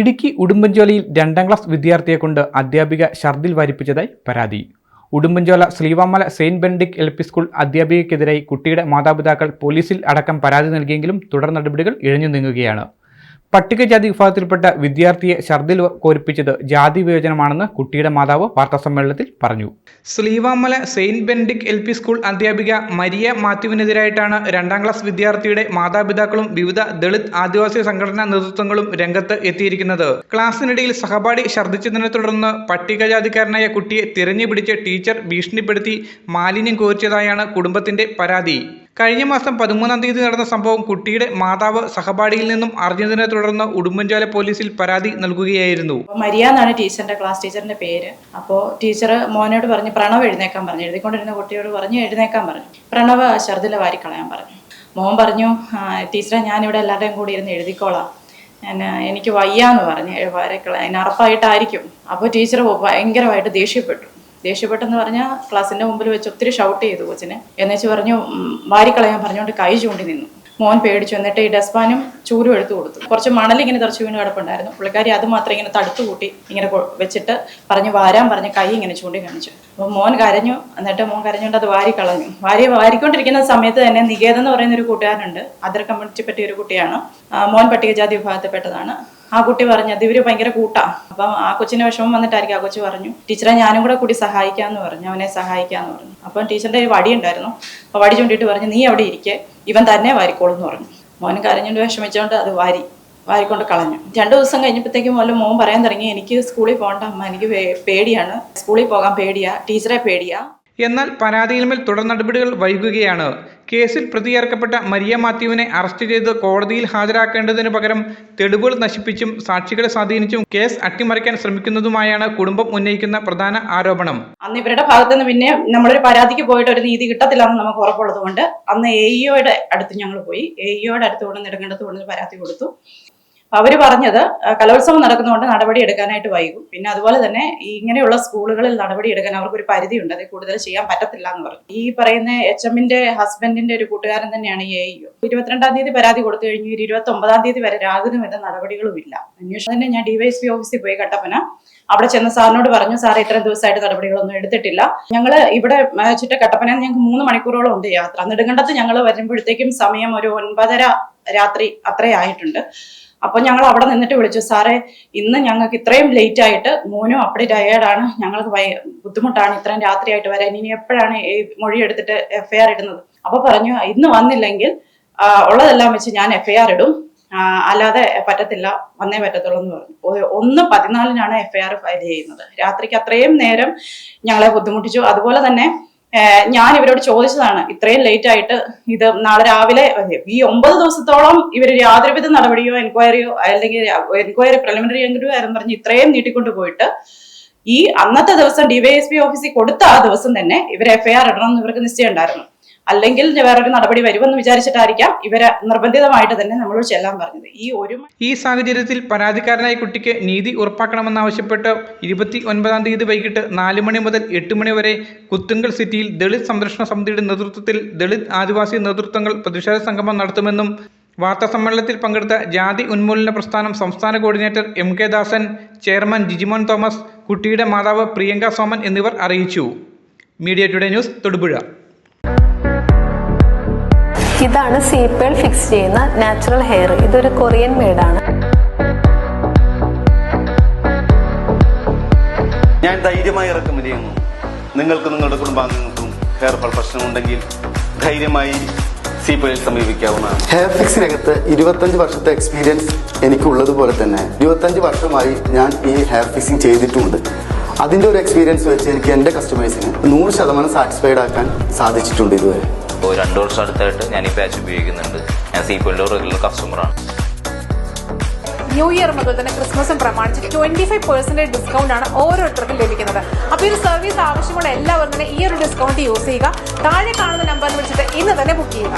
ഇടുക്കി ഉടുമ്പൻചോലയിൽ രണ്ടാം ക്ലാസ് വിദ്യാർത്ഥിയെ കൊണ്ട് അധ്യാപിക ഷർദിൽ വാരിപ്പിച്ചതായി പരാതി. Udumbanchola Sreevamala Saint Benedict L P school അധ്യാപികയ്ക്കെതിരായി കുട്ടിയുടെ മാതാപിതാക്കൾ പോലീസിൽ അടക്കം പരാതി നൽകിയെങ്കിലും തുടർ നടപടികൾ ഇഴഞ്ഞു നീങ്ങുകയാണ്. പട്ടികജാതി വിഭാഗത്തിൽപ്പെട്ട വിദ്യാർത്ഥിയെ ഷർദിൽ കോരിപ്പിച്ചത് ജാതി വിവേചനമാണെന്ന് കുട്ടിയുടെ മാതാവ് വാർത്താസമ്മേളനത്തിൽ പറഞ്ഞു. Sleevamala Saint Benedict L school അധ്യാപിക മരിയ മാത്യുവിനെതിരായിട്ടാണ് രണ്ടാം ക്ലാസ് വിദ്യാർത്ഥിയുടെ മാതാപിതാക്കളും വിവിധ ദളിത് ആദിവാസി സംഘടനാ നേതൃത്വങ്ങളും രംഗത്ത് എത്തിയിരിക്കുന്നത്. ക്ലാസ്സിനിടയിൽ സഹപാഠി ഛർദ്ദിച്ചതിനെ തുടർന്ന് പട്ടികജാതിക്കാരനായ കുട്ടിയെ തിരഞ്ഞുപിടിച്ച് ടീച്ചർ ഭീഷണിപ്പെടുത്തി മാലിന്യം കോരിച്ചതായാണ് കുടുംബത്തിന്റെ പരാതി. കഴിഞ്ഞ മാസം പതിമൂന്നാം തീയതി നടന്ന സംഭവം കുട്ടിയുടെ മാതാവ് സഹപാഠിയിൽ നിന്നും അറിഞ്ഞതിനെ തുടർന്ന് ഉടുമ്പൻചോല പോലീസിൽ പരാതി നൽകുകയായിരുന്നു. മരിയ എന്നാണ് ടീച്ചറിന്റെ ക്ലാസ് ടീച്ചറിന്റെ പേര്. അപ്പോൾ ടീച്ചർ മോനോട് പറഞ്ഞ് പ്രണവ് എഴുന്നേക്കാൻ പറഞ്ഞു. എഴുതിക്കൊണ്ടിരുന്ന കുട്ടിയോട് പറഞ്ഞു എഴുന്നേക്കാൻ പറഞ്ഞു. പ്രണവ് ഛർദില വാരിക്കളയാൻ പറഞ്ഞു. മോൻ പറഞ്ഞു ടീച്ചറെ ഞാനിവിടെ എല്ലാവരുടെയും കൂടി ഇരുന്ന് എഴുതിക്കോളാം. എനിക്ക് വയ്യാന്ന് പറഞ്ഞ്. വാരക്കള അതിന് അറപ്പായിട്ടായിരിക്കും അപ്പോൾ ടീച്ചർ ഭയങ്കരമായിട്ട് ദേഷ്യപ്പെട്ടു. ദേഷ്യപ്പെട്ടെന്ന് പറഞ്ഞാൽ ക്ലാസ്സിന്റെ മുമ്പിൽ വെച്ച് ഒത്തിരി ഷൗട്ട് ചെയ്തു കൊച്ചിനെ. എന്നുവെച്ച് പറഞ്ഞു വാരിക്കളയാൻ പറഞ്ഞുകൊണ്ട് കൈ ചൂണ്ടി നിന്നു. മോൻ പേടിച്ചു. എന്നിട്ട് ഈ ഡസ്പാനും ചൂരും എടുത്തു കൊടുത്തു. കുറച്ച് മണൽ ഇങ്ങനെ തെറച്ചു വീണ് കിടപ്പുണ്ടായിരുന്നു. പുള്ളിക്കാരി അത് മാത്രം ഇങ്ങനെ തടുത്തു കൂട്ടി ഇങ്ങനെ വെച്ചിട്ട് പറഞ്ഞ് വാരാൻ പറഞ്ഞ് കൈ ഇങ്ങനെ ചൂണ്ടി കാണിച്ചു. അപ്പോൾ മോൻ കരഞ്ഞു. എന്നിട്ട് മോൻ കരഞ്ഞുകൊണ്ട് അത് വാരി കളഞ്ഞു. വാരി വാരിക്കൊണ്ടിരിക്കുന്ന സമയത്ത് തന്നെ നികേതെന്ന് പറയുന്ന ഒരു കൂട്ടുകാരനുണ്ട്. അതർ കമ്മ്യൂണിറ്റി പറ്റിയ ഒരു കുട്ടിയാണ് മോൻ പട്ടികജാതി വിഭാഗത്തിൽപ്പെട്ടതാണ്. ആ കുട്ടി പറഞ്ഞത് ഇവർ ഭയങ്കര കൂട്ടാ. അപ്പം ആ കൊച്ചിന് വിഷമം വന്നിട്ടായിരിക്കും ആ കൊച്ചു പറഞ്ഞു. ടീച്ചറെ ഞാനും കൂടെ കൂടി സഹായിക്കാന്ന് പറഞ്ഞു. അവനെ സഹായിക്കാന്ന് പറഞ്ഞു. അപ്പം ടീച്ചറിന്റെ ഒരു വടി ഉണ്ടായിരുന്നു. അപ്പൊ വടി ചൂണ്ടിട്ട് പറഞ്ഞു നീ അവിടെ ഇരിക്കെ. ഇവൻ തന്നെ വാരിക്കോളും എന്ന് പറഞ്ഞു. മോൻ കരഞ്ഞുകൊണ്ട് വിഷമിച്ചുകൊണ്ട് അത് വാരി വാരിക്കൊണ്ട് കളഞ്ഞു. രണ്ടു ദിവസം കഴിഞ്ഞപ്പോഴത്തേക്കും വല്ല മോൻ പറയാൻ തുടങ്ങി എനിക്ക് സ്കൂളിൽ പോകണ്ട അമ്മ എനിക്ക് പേടിയാണ്. സ്കൂളിൽ പോകാൻ പേടിയാ. ടീച്ചറെ പേടിയാ. എന്നാൽ പരാതിയിന്മേൽ തുടർ നടപടികൾ വൈകുകയാണ്. കേസിൽ പ്രതിയേർക്കപ്പെട്ട മരിയ മാത്യുവിനെ അറസ്റ്റ് ചെയ്ത് കോടതിയിൽ ഹാജരാക്കേണ്ടതിനു പകരം തെളിവുകൾ നശിപ്പിച്ചും സാക്ഷികളെ സ്വാധീനിച്ചും കേസ് അട്ടിമറിക്കാൻ ശ്രമിക്കുന്നതുമായാണ് കുടുംബം ഉന്നയിക്കുന്ന പ്രധാന ആരോപണം. അന്ന് ഇവരുടെ ഭാഗത്ത് നിന്ന് പിന്നെ നമ്മളൊരു പരാതിക്ക് പോയിട്ട് ഒരു നീതി കിട്ടത്തില്ലെന്ന് നമുക്ക് ഉറപ്പുള്ളത് കൊണ്ട് അന്ന് എ ഇഒയുടെ അടുത്ത് ഞങ്ങൾ പോയി. എ ഇഒയുടെ അടുത്ത് കൊണ്ട് നെടുങ്കണ്ടത്ത് കൊണ്ട് പരാതി കൊടുത്തു. അവർ പറഞ്ഞത് കലോത്സവം നടക്കുന്നതുകൊണ്ട് നടപടി എടുക്കാനായിട്ട് വൈകും. പിന്നെ അതുപോലെ തന്നെ ഇങ്ങനെയുള്ള സ്കൂളുകളിൽ നടപടി എടുക്കാൻ അവർക്ക് ഒരു പരിധിയുണ്ട്. അതിൽ കൂടുതൽ ചെയ്യാൻ പറ്റത്തില്ല എന്ന് പറഞ്ഞു. ഈ പറയുന്ന എച്ച് എമ്മിന്റെ ഹസ്ബൻഡിന്റെ ഒരു കൂട്ടുകാരൻ തന്നെയാണ് എ യു ഇരുപത്തിരണ്ടാം തീയതി പരാതി കൊടുത്തു കഴിഞ്ഞു. ഇരുപത്തി ഒമ്പതാം തീയതി വരെ യാതൊരു വിധ നടപടികളും ഇല്ല അന്വേഷണം തന്നെ ഞാൻ ഡിവൈഎസ്പി ഓഫീസിൽ പോയി കട്ടപ്പന. അവിടെ ചെന്ന സാറിനോട് പറഞ്ഞു സാർ ഇത്രയും ദിവസമായിട്ട് നടപടികളൊന്നും എടുത്തിട്ടില്ല. ഞങ്ങൾ ഇവിടെ ചുറ്റ കട്ടപ്പന ഞങ്ങൾക്ക് മൂന്ന് മണിക്കൂറോളം ഉണ്ട് യാത്ര. നെടുങ്കണ്ടത്ത് ഞങ്ങൾ വരുമ്പോഴത്തേക്കും സമയം ഒരു ഒൻപതര രാത്രി അത്രേ ആയിട്ടുണ്ട്. അപ്പൊ ഞങ്ങൾ അവിടെ നിന്നിട്ട് വിളിച്ചു സാറേ ഇന്ന് ഞങ്ങൾക്ക് ഇത്രയും ലേറ്റ് ആയിട്ട് മോനും അപ്പടി ടയേർഡാണ് ഞങ്ങൾക്ക് ബുദ്ധിമുട്ടാണ് ഇത്രയും രാത്രിയായിട്ട് വരാൻ ഇനി എപ്പോഴാണ് ഈ മൊഴി എടുത്തിട്ട് എഫ്ഐആർ ഇടുന്നത്? അപ്പൊ പറഞ്ഞു ഇന്ന് വന്നില്ലെങ്കിൽ ഉള്ളതെല്ലാം വെച്ച് ഞാൻ എഫ്ഐആർ ഇടും അല്ലാതെ പറ്റത്തില്ല വന്നേ പറ്റത്തുള്ളൂ എന്ന് പറഞ്ഞു. ഒന്ന് പതിനാലിനാണ് എഫ്ഐആർ ഫയൽ ചെയ്യുന്നത്. രാത്രിക്ക് അത്രയും നേരം ഞങ്ങളെ ബുദ്ധിമുട്ടിച്ചു. അതുപോലെ തന്നെ ഞാൻ ഇവരോട് ചോദിച്ചതാണ് ഇത്രയും ലേറ്റ് ആയിട്ട് ഇത് നാളെ രാവിലെ ഈ ഒമ്പത് ദിവസത്തോളം ഇവർ യാതൊരുവിധ നടപടിയോ എൻക്വയറിയോ അല്ലെങ്കിൽ എൻക്വയറി പ്രിലിമിനറി എങ്കിലും ആയിരുന്നു പറഞ്ഞ് ഇത്രയും നീട്ടിക്കൊണ്ടു പോയിട്ട് ഈ അന്നത്തെ ദിവസം ഡിവൈഎസ്പി ഓഫീസിൽ കൊടുത്ത ആ ദിവസം തന്നെ ഇവർ എഫ്ഐആർ ഇടണം എന്ന് ഇവർക്ക് നിശ്ചയം ഉണ്ടായിരുന്നു അല്ലെങ്കിൽ വേറൊരു നടപടി വരുമെന്ന് വിചാരിച്ചിട്ടായിരിക്കാം ഇവരെ നിർബന്ധിതമായിട്ട് തന്നെ നമ്മൾ ചെല്ലാൻ പറഞ്ഞത്. ഈ ഒരു ഈ സാഹചര്യത്തിൽ പരാതിക്കാരനായ കുട്ടിക്ക് നീതി ഉറപ്പാക്കണമെന്നാവശ്യപ്പെട്ട് ഇരുപത്തി ഒൻപതാം തീയതി വൈകിട്ട് നാല് മണി മുതൽ എട്ട് മണി വരെ കുത്തുങ്കൽ സിറ്റിയിൽ ദളിത് സംരക്ഷണ സമിതിയുടെ നേതൃത്വത്തിൽ ദളിത് ആദിവാസി നേതൃത്വങ്ങൾ പ്രതിഷേധ സംഗമം നടത്തുമെന്നും വാർത്താസമ്മേളനത്തിൽ പങ്കെടുത്ത ജാതി ഉന്മൂലന പ്രസ്ഥാനം സംസ്ഥാന coordinator M K Dasan chairman Jijimon Thomas കുട്ടിയുടെ മാതാവ് പ്രിയങ്ക സോമൻ എന്നിവർ അറിയിച്ചു. Media today news Thodupuzha. ഇതാണ് സീപ്പേൾ ഫിക്സ് ചെയ്യുന്ന നാച്ചുറൽ ഹെയർ ഇതൊരു കൊറിയൻ മെയ്ഡാണ് ഞാൻ ധൈര്യമായി ഇറക്കുമതി ചെയ്യുന്നു നിങ്ങൾക്ക് നിങ്ങളുടെ കുടുംബാംഗങ്ങൾക്കും ഹെയർ ഫാൾ പ്രശ്നമുണ്ടെങ്കിൽ ധൈര്യമായി സീപ്പയിൽ സമീപിക്കാവുന്നതാണ്. ഹെയർ ഫിക്സിനകത്ത് ഇരുപത്തഞ്ച് വർഷത്തെ എക്സ്പീരിയൻസ് എനിക്കുള്ളതുപോലെ തന്നെ. ഇരുപത്തഞ്ച് വർഷമായി ഞാൻ ഈ ഹെയർ ഫിക്സിങ് ചെയ്തിട്ടുമുണ്ട് അതിന്റെ ഒരു എക്സ്പീരിയൻസ് വെച്ച് എനിക്ക് എന്റെ കസ്റ്റമേഴ്സിന് നൂറ് ശതമാനം സാറ്റിസ്ഫൈഡ് ആക്കാൻ സാധിച്ചിട്ടുണ്ട് ഇതുവരെ. ഇപ്പോൾ രണ്ട് വർഷം അടുത്തായിട്ട് ഞാൻ ഈ പാച്ച് ഉപയോഗിക്കുന്നുണ്ട്. ഞാൻ സീപ്പിളിന്റെ റെഗുലർ കസ്റ്റമറാണ് ന്യൂ ഇയർ മുതൽ തന്നെ ക്രിസ്മസും പ്രമാണിച്ച് ട്വന്റി ഫൈവ് പെർസെന്റേജ് ഡിസ്കൗണ്ട് ആണ് ഓരോരുത്തർക്കും ലഭിക്കുന്നത്. അപ്പോൾ ഈ ഒരു സർവീസ് ആവശ്യമുള്ള എല്ലാവർക്കും തന്നെ ഈ ഒരു ഡിസ്കൗണ്ട് യൂസ് ചെയ്യുക. താഴെ കാണുന്ന നമ്പറിൽ വിളിച്ചിട്ട് ഇന്ന് തന്നെ ബുക്ക് ചെയ്യുക.